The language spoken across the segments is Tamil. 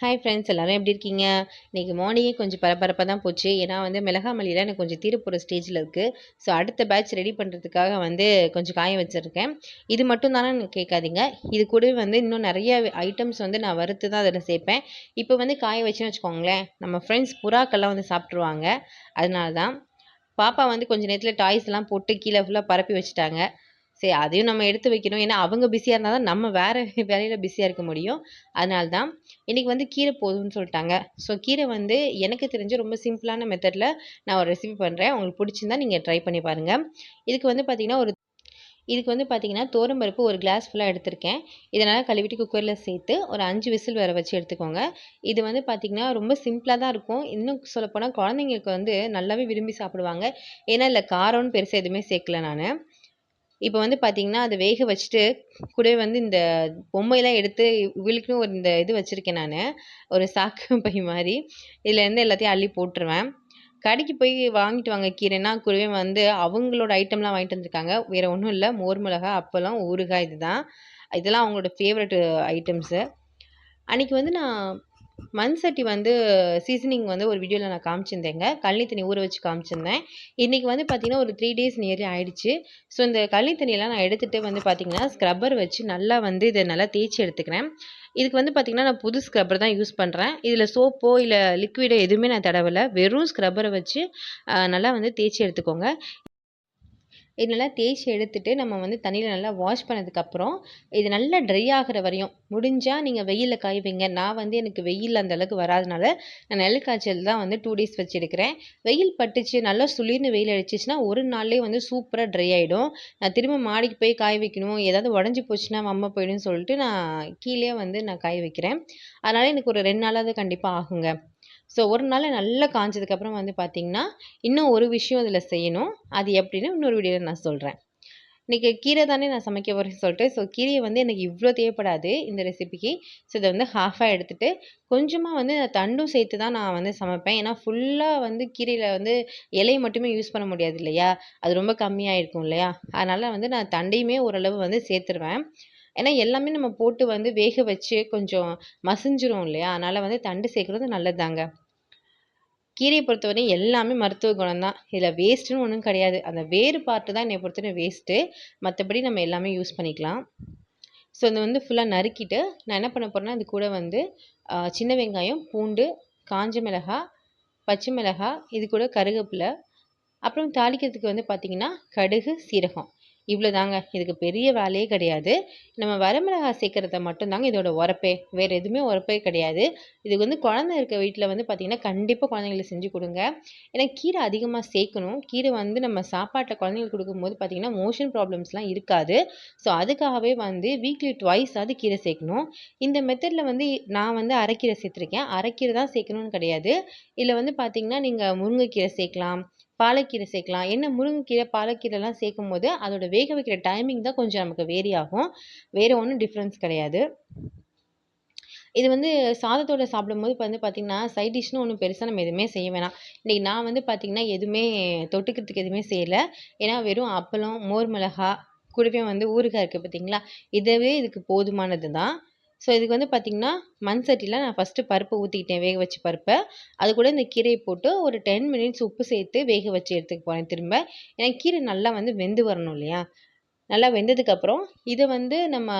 ஹாய் ஃப்ரெண்ட்ஸ் எல்லோரும் எப்படி இருக்கீங்க? இன்றைக்கி மார்னிங்கே கொஞ்சம் பரபரப்பாக தான் போச்சு. ஏன்னா வந்து மிளகாமல்லியில் எனக்கு கொஞ்சம் தீரப்போகிற ஸ்டேஜில் இருக்குது ஸோ அடுத்த பேட்ச் ரெடி பண்ணுறதுக்காக வந்து கொஞ்சம் காய வச்சுருக்கேன். இது மட்டும் தானே கேட்காதீங்க. இது கூடவே வந்து இன்னும் நிறைய ஐட்டம்ஸ் வந்து நான் வறுத்து தான் அதில் சேர்ப்பேன். இப்போ வந்து காய வச்சுன்னு வச்சுக்கோங்களேன். நம்ம ஃப்ரெண்ட்ஸ் புறாக்கெல்லாம் வந்து சாப்பிட்ருவாங்க அதனால தான் பாப்பா வந்து கொஞ்சம் நேரத்தில் டாய்ஸ்லாம் போட்டு கீழே ஃபுல்லாக பரப்பி வச்சுட்டாங்க. சரி அதையும் நம்ம எடுத்து வைக்கணும். ஏன்னா அவங்க பிஸியாக இருந்தால் தான் நம்ம வேறு வேலையில் பிஸியாக இருக்க முடியும். அதனால தான் இன்றைக்கி வந்து கீரை போதும்னு சொல்லிட்டாங்க. ஸோ கீரை வந்து எனக்கு தெரிஞ்சு ரொம்ப சிம்பிளான மெத்தடில் நான் ஒரு ரெசிபி பண்ணுறேன் உங்களுக்கு பிடிச்சிருந்தா நீங்கள் ட்ரை பண்ணி பாருங்கள் இதுக்கு வந்து பார்த்திங்கன்னா ஒரு இதுக்கு வந்து பார்த்திங்கன்னா தோரம்பருப்பு ஒரு கிளாஸ் ஃபுல்லாக எடுத்திருக்கேன். இதனால் கழுவிட்டு குக்கரில் சேர்த்து ஒரு அஞ்சு விசில் வர வச்சு எடுத்துக்கோங்க. இது வந்து பார்த்திங்கன்னா ரொம்ப சிம்பிளாக தான் இருக்கும். இன்னும் சொல்லப்போனால் குழந்தைங்களுக்கு வந்து நல்லாவே விரும்பி சாப்பிடுவாங்க. ஏன்னா இல்லை காரம்னு பெருசாக எதுவுமே சேர்க்கல நான். இப்போ வந்து பார்த்தீங்கன்னா அதை வேக வச்சுட்டு கூடவே வந்து இந்த பொம்மையெல்லாம் எடுத்து இவளுக்குன்னு ஒரு இந்த இது வச்சுருக்கேன் நான். ஒரு சாக்கு பை மாதிரி இதுலேருந்து எல்லாத்தையும் அள்ளி போட்டுருவேன். கடைக்கு போய் வாங்கிட்டு வாங்க கீரைன்னா கூடவே வந்து அவங்களோட ஐட்டம்லாம் வாங்கிட்டு வந்திருக்காங்க. வேறு ஒன்றும் இல்லை. மோர் மிளகா அப்பளம் ஊறுகாய் இதுதான். இதெல்லாம் அவங்களோட ஃபேவரட் ஐட்டம்ஸு அன்றைக்கி வந்து நான் மண் சட்டி வந்து சீசனிங் வந்து ஒரு வீடியோவில் நான் காமிச்சிருந்தேங்க. கழனி தண்ணி ஊற வச்சு காமிச்சிருந்தேன். இன்றைக்கி வந்து பார்த்திங்கன்னா ஒரு த்ரீ டேஸ் நியர்லி ஆகிடுச்சு ஸோ இந்த கழனி தண்ணியெல்லாம் நான் எடுத்துகிட்டு வந்து பார்த்திங்கன்னா ஸ்க்ரப்பர் வச்சு நல்லா வந்து இதை நல்லா தேய்ச்சி எடுத்துக்கிறேன். இதுக்கு வந்து பார்த்திங்கன்னா நான் புது ஸ்க்ரப்பர் தான் யூஸ் பண்ணுறேன் இதில் சோப்போ இல்லை லிக்விடோ எதுவுமே நான் தடவலை. வெறும் ஸ்க்ரப்பரை வச்சு நல்லா வந்து தேய்ச்சி எடுத்துக்கோங்க. இது நல்லா தேய்ச்சி எடுத்துட்டு நம்ம வந்து தண்ணியில் நல்லா வாஷ் பண்ணதுக்கப்புறம் இது நல்லா ட்ரை ஆகிற வரையும். முடிஞ்சால் நீங்கள் வெயிலில் காய வைங்க. நான் வந்து எனக்கு வெயில் அந்த அளவுக்கு வராதனால நான் நெல் காய்ச்சல் தான் வந்து டூ டேஸ் வச்சுருக்கிறேன். வெயில் பட்டுச்சு நல்லா சுளிர்னு வெயில் அடிச்சிச்சுன்னா ஒரு நாள்லேயே வந்து சூப்பராக ட்ரை ஆகிடும் நான் திரும்ப மாடிக்கு போய் காய வைக்கணும். ஏதாவது உடஞ்சி போச்சுன்னா மம்ம போயிடும்னு சொல்லிட்டு நான் கீழே வந்து நான் காய வைக்கிறேன். அதனால் எனக்கு ஒரு ரெண்டு நாளாவது கண்டிப்பாக ஆகுங்க. ஸோ ஒரு நாள் நல்லா காஞ்சதுக்கப்புறம் வந்து பார்த்திங்கன்னா இன்னும் ஒரு விஷயம் இதில் செய்யணும். அது எப்படின்னு இன்னொரு வீடியோவில் நான் சொல்கிறேன் இன்றைக்கி கீரை தானே நான் சமைக்க போகிறேன்னு சொல்லிட்டு ஸோ கீரையை வந்து எனக்கு இவ்வளோ தேவைப்படாது இந்த ரெசிபிக்கு ஸோ இதை வந்து ஹாஃபாக எடுத்துகிட்டு கொஞ்சமாக வந்து தண்டும் சேர்த்து தான் நான் வந்து சமைப்பேன். ஏன்னா ஃபுல்லாக வந்து கீரையில் வந்து இலையை மட்டுமே யூஸ் பண்ண முடியாது இல்லையா? அது ரொம்ப கம்மியாக இருக்கும் இல்லையா? அதனால் வந்து நான் தண்டையுமே ஓரளவு வந்து சேர்த்துருவேன். ஏன்னா எல்லாமே நம்ம போட்டு வந்து வேக வச்சு கொஞ்சம் மசிஞ்சிரும் இல்லையா? அதனால் வந்து தண்டு சேர்க்குறது நல்லதுதாங்க கீரையை பொறுத்தவரை எல்லாமே மருத்துவ குணம் தான் இதில் வேஸ்ட்டுன்னு ஒன்றும் கிடையாது. அந்த வேறு பார்ட்டு தான் என்னை பொறுத்தவரை வேஸ்ட்டு மற்றபடி நம்ம எல்லாமே யூஸ் பண்ணிக்கலாம். ஸோ இதை வந்து ஃபுல்லாக நறுக்கிட்டு நான் என்ன பண்ண போகிறேன்னா இது கூட வந்து சின்ன வெங்காயம் பூண்டு காஞ்ச மிளகாய் பச்சை மிளகாய் இது கூட கருவேப்பிலை அப்புறம் தாளிக்கிறதுக்கு வந்து பார்த்திங்கன்னா கடுகு சீரகம். இவ்வளோ தாங்க இதுக்கு பெரிய வேலையே கிடையாது. நம்ம வரமிளகா சேர்க்குறத மட்டும்தாங்க இதோட உரப்பே. வேறு எதுவுமே உரப்பே கிடையாது. இதுக்கு வந்து குழந்த இருக்க வீட்டில் வந்து பார்த்திங்கன்னா கண்டிப்பாக குழந்தைங்களுக்கு செஞ்சு கொடுங்க. ஏன்னா கீரை அதிகமாக சேர்க்கணும். கீரை வந்து நம்ம சாப்பாட்டில் குழந்தைங்களுக்கு கொடுக்கும்போது பார்த்திங்கன்னா மோஷன் ப்ராப்ளம்ஸ்லாம் இருக்காது. ஸோ அதுக்காகவே வந்து வீக்லி ட்வைஸ் அது கீரை சேர்க்கணும். இந்த மெத்தடில் வந்து நான் வந்து அரைக்கீரை சேர்த்துருக்கேன். அரைக்கீரை தான் சேர்க்கணும்னு கிடையாது. இதில் வந்து பார்த்திங்கன்னா நீங்கள் முருங்கைக்கீரை சேர்க்கலாம். பாலக்கீரை சேர்க்கலாம். என்ன முருங்கைக்கீரை பாலக்கீரைலாம் சேர்க்கும் போது அதோட வேக வைக்கிற டைமிங் தான் கொஞ்சம் நமக்கு வேரி ஆகும். வேறு ஒன்றும் டிஃப்ரென்ஸ் கிடையாது. இது வந்து சாதத்தோட சாப்பிடும்போது இப்போ வந்து பார்த்திங்கன்னா சைட் டிஷ்னு ஒன்றும் பெருசாக நம்ம எதுவுமே செய்ய வேணாம். இன்றைக்கி நான் வந்து பார்த்திங்கன்னா எதுவுமே தொட்டுக்கிறதுக்கு எதுவுமே செய்யலை. ஏன்னா வெறும் அப்பளம் மோர் மிளகா கூடவே வந்து ஊறுகாய் இருக்குது பார்த்தீங்களா இதுவே இதுக்கு போதுமானது தான் ஸோ இதுக்கு வந்து பார்த்திங்கன்னா மண் சட்டியில் நான் ஃபஸ்ட்டு பருப்பு ஊற்றிக்கிட்டேன் வேக வச்ச பருப்பை. அது கூட இந்த கீரையை போட்டு ஒரு டென் மினிட்ஸ் உப்பு சேர்த்து வேக வச்சு எடுத்துக்க போகிறேன் திரும்ப. ஏன்னா கீரை நல்லா வந்து வெந்து வரணும் இல்லையா? நல்லா வெந்ததுக்கப்புறம் இதை வந்து நம்ம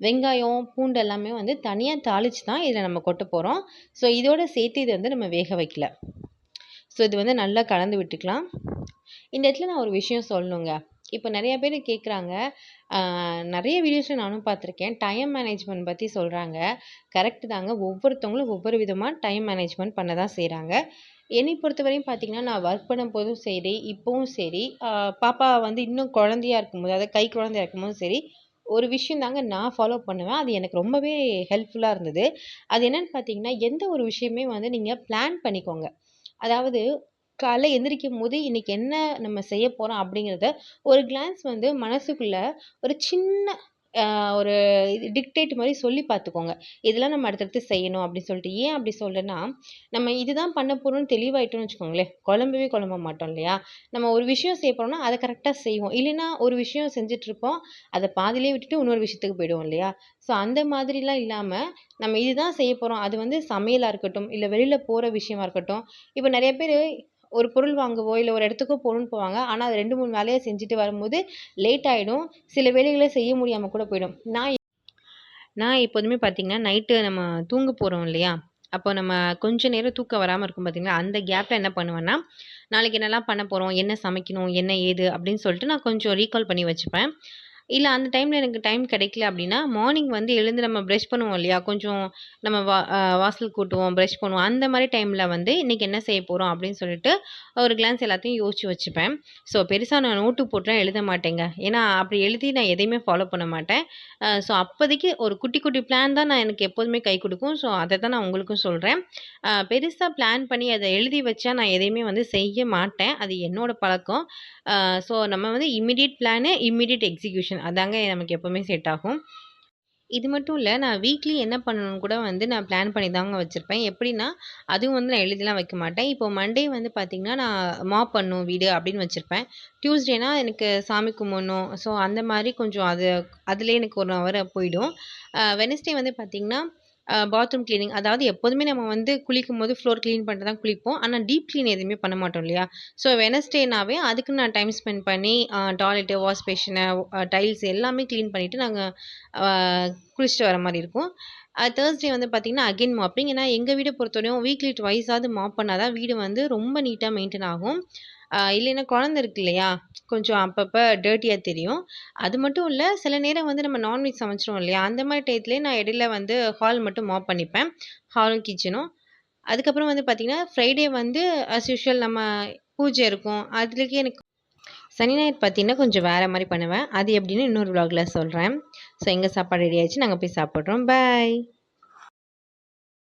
வெங்காயம் பூண்டு எல்லாமே வந்து தனியாக தாளித்து தான் இதில் நம்ம கொட்ட போகிறோம் ஸோ இதோட சேர்த்து இதை வந்து நம்ம வேக வைக்கல. ஸோ இது வந்து நல்லா கலந்து விட்டுக்கலாம். இந்த இடத்துல நான் ஒரு விஷயம் சொல்லணுங்க. இப்போ நிறைய பேர் கேட்குறாங்க நிறைய வீடியோஸில் நானும் பார்த்துருக்கேன் டைம் மேனேஜ்மெண்ட் பற்றி சொல்கிறாங்க கரெக்டு தாங்க. ஒவ்வொருத்தவங்களும் ஒவ்வொரு விதமாக டைம் மேனேஜ்மெண்ட் பண்ண தான் செய்கிறாங்க என்னை பொறுத்தவரையும் பார்த்தீங்கன்னா நான் ஒர்க் பண்ணும்போதும் சரி இப்போவும் சரி பாப்பா வந்து இன்னும் குழந்தையா இருக்கும்போது அதாவது கை குழந்தையா இருக்கும்போதும் சரி ஒரு விஷயம் தாங்க நான் ஃபாலோ பண்ணுவேன். அது எனக்கு ரொம்பவே ஹெல்ப்ஃபுல்லாக இருந்தது. அது என்னென்னு பார்த்தீங்கன்னா எந்த ஒரு விஷயமே வந்து நீங்கள் பிளான் பண்ணிக்கோங்க. அதாவது காலைல எந்திரிக்கும் போது இன்றைக்கி என்ன நம்ம செய்ய போகிறோம் அப்படிங்கிறத ஒரு கிளான்ஸ் வந்து மனசுக்குள்ளே ஒரு சின்ன ஒரு இது டிக்டேட் மாதிரி சொல்லி பார்த்துக்கோங்க. இதெல்லாம் நம்ம அடுத்தடுத்து செய்யணும் அப்படின்னு சொல்லிட்டு. ஏன் அப்படி சொல்கிறேன்னா நம்ம இதுதான் பண்ண போகிறோம்னு தெளிவாயிட்டோம்னு வச்சுக்கோங்களேன், குழம்பவே குழம்ப மாட்டோம் இல்லையா? நம்ம ஒரு விஷயம் செய்ய போகிறோம்னா அதை கரெக்டாக செய்வோம். இல்லைன்னா ஒரு விஷயம் செஞ்சுட்ருப்போம். அதை பாதியிலேயே விட்டுட்டு இன்னொரு விஷயத்துக்கு போயிடுவோம் இல்லையா? ஸோ அந்த மாதிரிலாம் இல்லாமல் நம்ம இதுதான் செய்ய போகிறோம் அது வந்து சமையலாக இருக்கட்டும், இல்லை வெளியில் போகிற விஷயமா இருக்கட்டும். இப்போ நிறைய பேர் ஒரு பொருள் வாங்கவோ, இல்லை ஒரு இடத்துக்கோ போகணுன்னு போவாங்க. ஆனால் அது ரெண்டு மூணு வேலையை செஞ்சுட்டு வரும்போது லேட் ஆகிடும் சில வேலைகளை செய்ய முடியாமல் கூட போயிடும். நான் நான் எப்போதுமே பார்த்தீங்கன்னா, நைட்டு நம்ம தூங்க போகிறோம் இல்லையா? அப்போ நம்ம கொஞ்ச நேரம் தூக்கம் வராமல் இருக்கும் பார்த்தீங்களா? அந்த கேப்பில் என்ன பண்ணுவேன்னா, நாளைக்கு என்னெல்லாம் பண்ண போகிறோம் என்ன சமைக்கணும்? என்ன ஏது? அப்படின்னு சொல்லிட்டு நான் கொஞ்சம் ரீகால் பண்ணி வச்சுப்பேன். இல்லை அந்த டைமில் எனக்கு டைம் கிடைக்கல அப்படின்னா, மார்னிங் வந்து எழுந்து நம்ம ப்ரெஷ் பண்ணுவோம் இல்லையா? கொஞ்சம் நம்ம வா வாசல் கூட்டுவோம், ப்ரெஷ் பண்ணுவோம். அந்த மாதிரி டைமில் வந்து இன்றைக்கி என்ன செய்ய போகிறோம் அப்படின்னு சொல்லிட்டு, ஒரு கிளான்ஸ் எல்லாத்தையும் யோசிச்சு வச்சுப்பேன். ஸோ பெருசாக நான் நோட்டு போட்டுலாம் எழுத மாட்டேங்க. ஏன்னா அப்படி எழுதி நான் எதையுமே ஃபாலோ பண்ண மாட்டேன். ஸோ அப்போதைக்கு ஒரு குட்டி குட்டி பிளான் தான் நான் எனக்கு எப்போதுமே கை கொடுக்கும் ஸோ அதை தான் நான் உங்களுக்கும் சொல்கிறேன் பெருசாக பிளான் பண்ணி அதை எழுதி வச்சா நான் எதையுமே வந்து செய்ய மாட்டேன். அது என்னோட பழக்கம். ஸோ நம்ம வந்து இம்மிடியட் பிளானு, இம்மிடியட் எக்ஸிக்யூஷன் அதாங்க நமக்கு எப்போவுமே செட் ஆகும். இது மட்டும் இல்லை நான் வீக்லி என்ன பண்ணணும்னு கூட வந்து நான் பிளான் பண்ணி தாங்க வச்சுருப்பேன் எப்படின்னா, அதுவும் வந்து நான் எழுதிலாம் வைக்க மாட்டேன். இப்போ மண்டே வந்து பார்த்திங்கன்னா நான் மாப் பண்ணும் வீடு அப்படின்னு வச்சுருப்பேன் டியூஸ்டேனா எனக்கு சாமி கும்பிடணும். ஸோ அந்த மாதிரி கொஞ்சம் அது அதிலே எனக்கு ஒரு ஹவர் போயிடும். வெனஸ்டே வந்து பார்த்திங்கன்னா பாத்ரூம் கிளீனிங் அதாவது எப்போதுமே நம்ம வந்து குளிக்கும்போது ஃப்ளோர் க்ளீன் பண்ணிட்டு தான் குளிப்போம். ஆனால் டீப் க்ளீன் எதுவுமே பண்ண மாட்டோம் இல்லையா? ஸோ வெனஸ்டேனாவே அதுக்கு நான் டைம் ஸ்பெண்ட் பண்ணி டாய்லெட்டு, வாஷ் பேஷனு, டைல்ஸ் எல்லாமே க்ளீன் பண்ணிவிட்டு நாங்கள் குளிச்சுட்டு வர மாதிரி இருக்கும். தேர்ஸ்டே வந்து பார்த்திங்கன்னா அகைன் மாப்பிங். ஏன்னா எங்கள் வீடை பொறுத்தவரையும் வீக்லி ட்வைஸாவது மாப் பண்ணால் தான் வீடு வந்து ரொம்ப நீட்டாக மெயின்டைன் ஆகும். இல்லைன்னா குழந்த இருக்கு இல்லையா? கொஞ்சம் அப்பப்போ டர்ட்டியாக தெரியும். அது மட்டும் இல்லை சில நேரம் வந்து நம்ம நான்வெஜ் சமைச்சிருவோம் இல்லையா? அந்த மாதிரி டயத்துலேயே நான் இடையில வந்து ஹால் மட்டும் மாப் பண்ணிப்பேன். ஹாலும், கிச்சனும். அதுக்கப்புறம் வந்து பார்த்தீங்கன்னா, ஃப்ரைடே வந்து அஸ் யூஷுவல் நம்ம பூஜை இருக்கும். அதுலேயே எனக்கு சனி, ஞாயிறு பார்த்தீங்கன்னா, கொஞ்சம் வேறு மாதிரி பண்ணுவேன். அது எப்படின்னு இன்னொரு விளாக்ல சொல்கிறேன் ஸோ எங்கள் சாப்பாடு ரெடி ஆயிடுச்சு. நாங்கள் போய் சாப்பிட்றோம் பாய்.